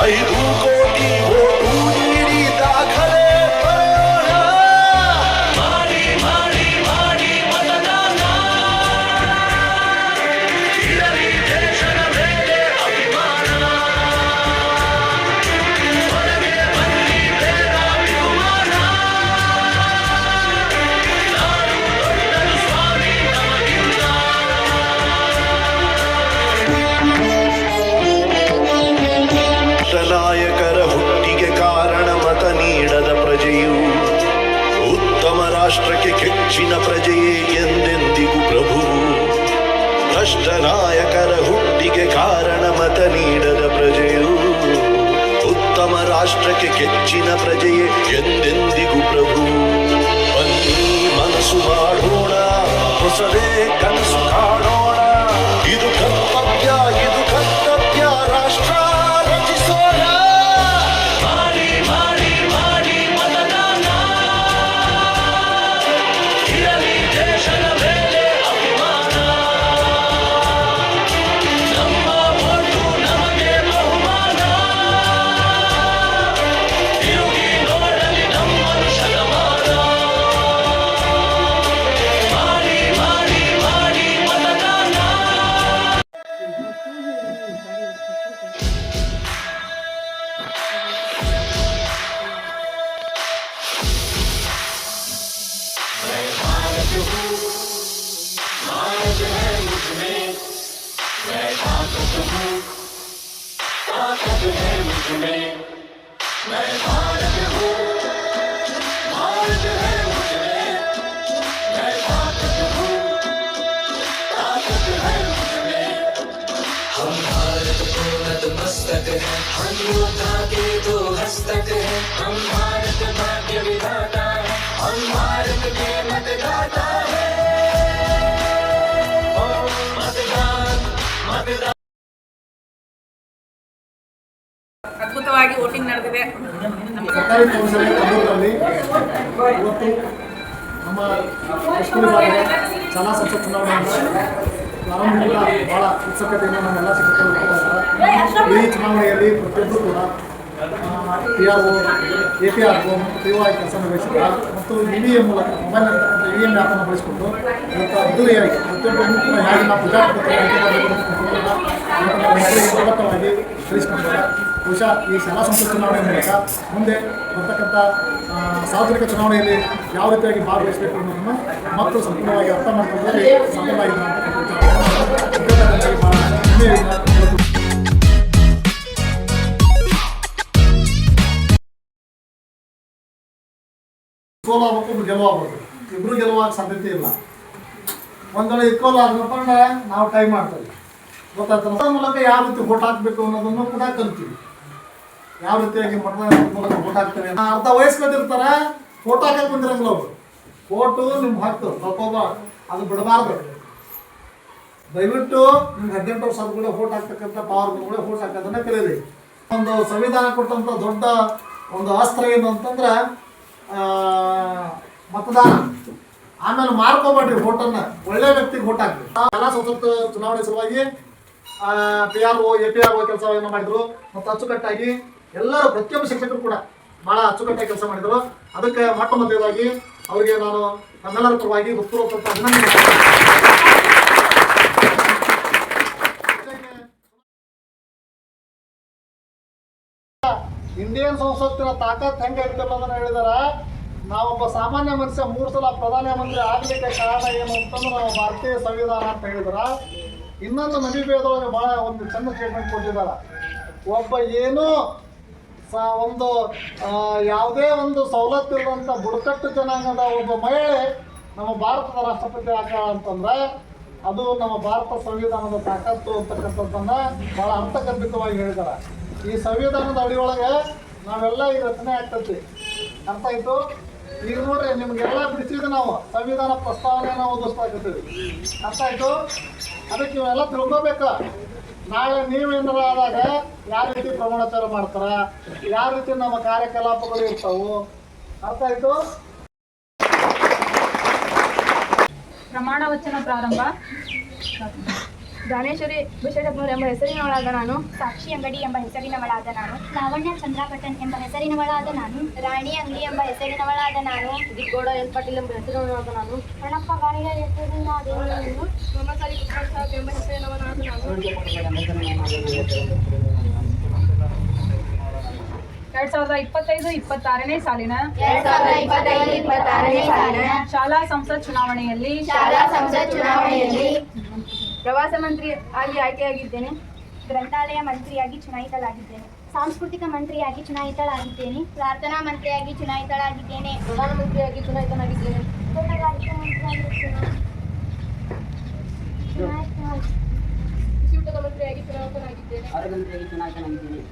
Aí, do ರಾಷ್ಟ್ರಕ್ಕೆ ಕೆಚ್ಚಿನ ಪ್ರಜೆಯೇ ಎಂದೆಂದಿಗೂ ಪ್ರಭು? ಭ್ರಷ್ಟ ನಾಯಕರ ಹುಟ್ಟಿಗೆ ಕಾರಣ ಮತ ನೀಡದ ಪ್ರಜೆಯು ಉತ್ತಮ ರಾಷ್ಟ್ರಕ್ಕೆ ಕೆಚ್ಚಿನ ಪ್ರಜೆಯೇ ಎಂದೆಂದಿಗೂ ಪ್ರಭು? ಬನ್ನಿ ಮನಸ್ಸು ಮಾಡೋಣ ಹೊಸದೇ मस्तक हम योद्धा के हस्तक हम भारत भाग्य विधाता है। हम भारत के ಅದ್ಭುತವಾಗಿ ವೋಟಿಂಗ್ ನಡೆದಿದೆ. ನಮ್ಮ ಶಾಲಾ ಭಾಳ ನಮ್ಮೆಲ್ಲ ಶಿಕ್ಷಕರು ಈ ಚುನಾವಣೆಯಲ್ಲಿ ಪ್ರತಿಯೊಬ್ಬರು ಕೂಡ P R O A P R O ಮತ್ತು ಪಿ ಒ ಐ ಕೆಲಸ ಮತ್ತು ಇ ವಿ ಎಂ ಮೂಲಕ, ಮೊಬೈಲ್ ಇ ಎಂ ಆ್ಯಪನ್ನು ಬಳಸಿಕೊಂಡು ಇವತ್ತು ಅದ್ದೂರಿಯಾಗಿ ನಾವು ಪ್ರಜಾಪ್ರಭುತ್ವ ಸಮರ್ಥವಾಗಿ ಬಹುಶಃ ಈ ಶಾಲಾ ಸಂಸ್ಥೆ ಚುನಾವಣೆ ಮೂಲಕ ಮುಂದೆ ಬರ್ತಕ್ಕಂಥ ಸಾರ್ವಜನಿಕ ಚುನಾವಣೆಯಲ್ಲಿ ಯಾವ ರೀತಿಯಾಗಿ ಭಾಗವಹಿಸಬೇಕು ಅನ್ನೋದನ್ನು ಮಕ್ಕಳು ಸಂಪೂರ್ಣವಾಗಿ ಅರ್ಥ ಮಾಡಿಕೊಂಡು ಸಫಲವಾಗಿದ್ದಾರೆ ಅಂತ ಒಬ್ರು ಗೆಲುವಾಗಬೇಕು. ಇಬ್ರು ಗೆಲುವಾಗ ಸಾಧ್ಯತೆ ಇಲ್ಲ. ಒಂದೊಳ್ಳೆ ವೇಳೆ ಇಕ್ವಲ್ ಆದ್ರಪ್ಪ ನಾವು ಟೈ ಮಾಡ್ತೀವಿ. ಗೊತ್ತಾಗ್ತದೆ ಮೂಲಕ ಯಾವ ರೀತಿ ಓಟ್ ಹಾಕ್ಬೇಕು ಅನ್ನೋದನ್ನು ಕೂಡ ಕಲ್ತೀವಿ. ಯಾವ ರೀತಿಯಾಗಿ ಮತದಾನ ಹಾಕ್ತೇವೆ ಆ, ಅರ್ಧ ವಯಸ್ಕೊಂಡಿರ್ತಾರ ಫೋಟೋ ಹಾಕಕ್ಕೆ ಬಂದಿರಂಗಿಲ್ಲ ಅವ್ರು. ಫೋಟೋ ನಿಮ್ಗೆ ಹಾಕ್ತು ಸ್ವಲ್ಪ ಅದು ಬಿಡಬಾರ್ದು. ದಯವಿಟ್ಟು ನಿಮ್ಗೆ ಹದಿನೆಂಟು ವರ್ಷ ಆದ ಕೂಡ ಫೋಟೋ ಹಾಕ್ತಕ್ಕಂಥ ಪವರ್ ಕೂಡ ಫೋಟೋ ಹಾಕೋದನ್ನ ಕಲೀರಿ ಒಂದು ಸಂವಿಧಾನ ಕೊಟ್ಟಂತ ದೊಡ್ಡ ಒಂದು ಅಸ್ತ್ರ ಏನು ಅಂತಂದ್ರೆ ಮತದಾನ. ಆಮೇಲೆ ಮಾರ್ಕೋಬೇಡ್ರಿ ಫೋಟೋನ ಒಳ್ಳೆ ವ್ಯಕ್ತಿಗೆ ಫೋಟ್ ಹಾಕ್ರಿ. ಎಲ್ಲ ಸ್ವತಂತ್ರ ಚುನಾವಣೆ ಸಲುವಾಗಿ P R O A P R O ಕೆಲಸವನ್ನು ಮಾಡಿದ್ರು. ಮತ್ತು ಅಚ್ಚುಕಟ್ಟಾಗಿ ಎಲ್ಲರೂ ಪ್ರತಿಯೊಬ್ಬ ಶಿಕ್ಷಕರು ಕೂಡ ಬಹಳ ಅಚ್ಚುಕಟ್ಟಾಗಿ ಕೆಲಸ ಮಾಡಿದರು. ಅದಕ್ಕೆ ಮೊಟ್ಟ ಮೊದಲಾಗಿ ಅವರಿಗೆ ನಾನು ನಮ್ಮೆಲ್ಲರ ಪರವಾಗಿ ಹೃತ್ಪೂರ್ವಕ ಅಭಿನಂದನೆ. ಇಂಡಿಯನ್ ಸಂಸತ್ತಿನ ತಾಕತ್ ಹೆಂಗೆ ಐತೆ ಅನ್ನೋದನ್ನ ಹೇಳಿದಾರ. ನಾವೊಬ್ಬ ಸಾಮಾನ್ಯ ಮನುಷ್ಯ ಮೂರು ಸಲ ಪ್ರಧಾನ ಮಂತ್ರಿ ಆಗ್ಲಿಕ್ಕೆ ಕಾರಣ ಏನು ಅಂತಂದ್ರೆ ನಾವು ಭಾರತೀಯ ಸಂವಿಧಾನ ಅಂತ ಹೇಳಿದಾರ. ಇನ್ನೊಂದು ನಬಿಬೇದೊಳಗೆ ಬಹಳ ಒಂದು ಚಂದ ಸ್ಟೇಟ್ಮೆಂಟ್ ಕೊಟ್ಟಿದ್ದಾರ ಒಬ್ಬ ಏನೂ ಒಂದು ಯಾವುದೇ ಒಂದು ಸವಲತ್ತು ಇರುವಂಥ ಬುಡಕಟ್ಟು ಜನಾಂಗದ ಒಬ್ಬ ಮಹಿಳೆ ನಮ್ಮ ಭಾರತದ ರಾಷ್ಟ್ರಪತಿ ಆಗ್ತಾಳ ಅಂತಂದ್ರೆ, ಅದು ನಮ್ಮ ಭಾರತ ಸಂವಿಧಾನದ ತಾಕತ್ತು ಅಂತಕ್ಕಂಥದ್ದನ್ನ ಬಹಳ ಅರ್ಥಗರ್ಭಿತವಾಗಿ ಹೇಳಿದಾರೆ ಈ ಸಂವಿಧಾನದ ಅಡಿಯೊಳಗೆ ನಾವೆಲ್ಲ ಈ ರಚನೆ ಆಗ್ತೈತಿ. ಅರ್ಥ ಆಯ್ತು? ಈಗ ನೋಡ್ರಿ, ನಿಮ್ಗೆಲ್ಲ ಬಿಡಿಸಿದ ನಾವು, ಸಂವಿಧಾನ ಪ್ರಸ್ತಾವನೆಯನ್ನು ಓದಿಸ್ತಾಕತ್ತೀವಿ ಅರ್ಥ ಆಯ್ತು? ಅದಕ್ಕೆ ಇವೆಲ್ಲ ತಿಳ್ಕೊಬೇಕು? ನಾಳೆ ನೀವೇನಾರ ಆದಾಗ ಯಾವ ರೀತಿ ಪ್ರಮಾಣಾಚಾರ ಮಾಡ್ತಾರ? ಯಾವ ರೀತಿ ನಮ್ಮ ಕಾರ್ಯಕಲಾಪಗಳು ಇರ್ತಾವು? ಅರ್ಥ ಆಯ್ತು? ಪ್ರಮಾಣ ವಚನ ಪ್ರಾರಂಭ. ದಾನೇಶ್ವರಿ ವಿಶೇಷಜ್ಞರು ಎಂಬ ಹೆಸರಿನವಳಾದ ನಾನು. ಸಾಕ್ಷಿ ಅಂಗಡಿ ಎಂಬ ಹೆಸರಿನವಳಾದ ನಾನು. ಲಾವಣ್ಯ ಚಂದ್ರಾಪಟನ್ ಎಂಬ ಹೆಸರಿನವಳಾದ ನಾನು. ರಾಣಿ ಅಂಗಡಿ ಎಂಬ ಹೆಸರಿನವಳಾದ ನಾನು. ದಿಗ್ಗೋಡ ಎಲ್ ಪಾಟೀಲ್ ಎಂಬ ಹೆಸರಿನವಳಾದ ನಾನು. ರಣಪ್ಪ ಗಾಣಿಗ ಹೆಸರಿನಾದ ನಾನು. ಕುಮಾರ್ ಸಾಹೇಬ್ ಎಂಬ ಹೆಸರಿನವನಾದ ನಾನು. ಎರಡ್ ಸಾವಿರದ ಇಪ್ಪತ್ತೈದು ಇಪ್ಪತ್ತಾರನೇ ಸಾಲಿನ ಎರಡ್ ಸಾವಿರದ ಇಪ್ಪತ್ತೈದು ಇಪ್ಪತ್ತಾರನೇ ಸಾಲಿನ ಶಾಲಾ ಸಂಸತ್ ಚುನಾವಣೆಯಲ್ಲಿ ಶಾಲಾ ಸಂಸತ್ ಚುನಾವಣೆಯಲ್ಲಿ ಪ್ರವಾಸ ಮಂತ್ರಿ ಆಗಿ ಆಯ್ಕೆಯಾಗಿದ್ದೇನೆ. ಗ್ರಂಥಾಲಯ ಮಂತ್ರಿಯಾಗಿ ಚುನಾಯಿತಳಾಗಿದ್ದೇನೆ. ಸಾಂಸ್ಕೃತಿಕ ಮಂತ್ರಿಯಾಗಿ ಚುನಾಯಿತಳಾಗಿದ್ದೇನೆ. ಪ್ರಾರ್ಥನಾ ಮಂತ್ರಿಯಾಗಿ ಚುನಾಯಿತಳಾಗಿದ್ದೇನೆ. ಪ್ರಧಾನಮಂತ್ರಿಯಾಗಿ ಚುನಾಯಿತನಾಗಿದ್ದೇನೆ. ತೋಟಗಾರಿಕಾ ಮಂತ್ರಿಯಾಗಿ ಚುನಾಯಿತನಾಗಿದ್ದೇನೆ.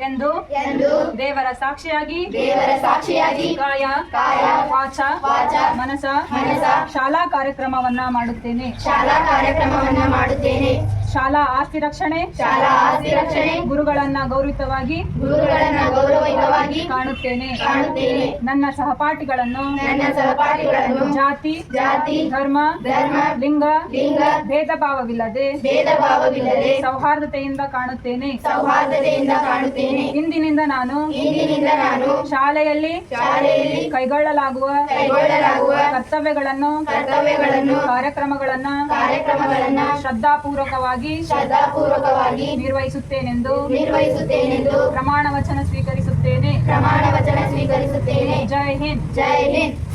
ಎಂದು? ಎಂದು? ದೇವರ ಸಾಕ್ಷಿಯಾಗಿ? ದೇವರ ಸಾಕ್ಷಿಯಾಗಿ? ಕಾಯ ಕಾಯ ವಾಚ ವಾಚ ಮನಸ ಮನಸ ಶಾಲಾ ಕಾರ್ಯಕ್ರಮವನ್ನ ಮಾಡುತ್ತೇನೆ. ಶಾಲಾ ಕಾರ್ಯಕ್ರಮವನ್ನ ಮಾಡುತ್ತೇನೆ. ಶಾಲಾ ಆಸ್ತಿ ರಕ್ಷಣೆ ಶಾಲಾ ಆಸ್ತಿ ರಕ್ಷಣೆ ಗುರುಗಳನ್ನ ಗೌರವಿತವಾಗಿ ಗುರುಗಳನ್ನ ಗೌರವಿತವಾಗಿ ಕಾಣುತ್ತೇನೆ. ಕಾಣುತ್ತೇನೆ. ನನ್ನ ಸಹಪಾಠಿಗಳನ್ನು ನನ್ನ ಸಹಪಾಠಿಗಳನ್ನು ಜಾತಿ ಜಾತಿ ಧರ್ಮ ಧರ್ಮ ಲಿಂಗ ಲಿಂಗ ಭೇದ ಭಾವವಿಲ್ಲದೆ ಭೇದ ಭಾವವಿಲ್ಲದೆ ಸೌಹಾರ್ದತೆಯಿಂದ ಕಾಣುತ್ತೇನೆ. ಸೌಹಾರ್ದತೆಯಿಂದ ಕಾಣುತ್ತೇನೆ. ಇಂದಿನಿಂದ ನಾನು ಇಂದಿನಿಂದ ನಾನು ಶಾಲೆಯಲ್ಲಿ ಶಾಲೆಯಲ್ಲಿ ಕೈಗೊಳ್ಳಲಾಗುವ ಕೈಗೊಳ್ಳಲಾಗುವ ಕರ್ತವ್ಯಗಳನ್ನು ಕರ್ತವ್ಯಗಳನ್ನು ಕಾರ್ಯಕ್ರಮಗಳನ್ನ ಕಾರ್ಯಕ್ರಮಗಳನ್ನ ಶ್ರದ್ಧಾಪೂರ್ವಕವಾಗಿ ಶ್ರದ್ಧಾಪೂರ್ವಕವಾಗಿ ನಿರ್ವಹಿಸುತ್ತೇನೆಂದು ನಿರ್ವಹಿಸುತ್ತೇನೆಂದು ಪ್ರಮಾಣ ವಚನ ಸ್ವೀಕರಿಸುತ್ತೇನೆ. ಪ್ರಮಾಣ ವಚನ ಸ್ವೀಕರಿಸುತ್ತೇನೆ. ಜೈ ಹಿಂದ್. ಜೈ ಹಿಂದ್.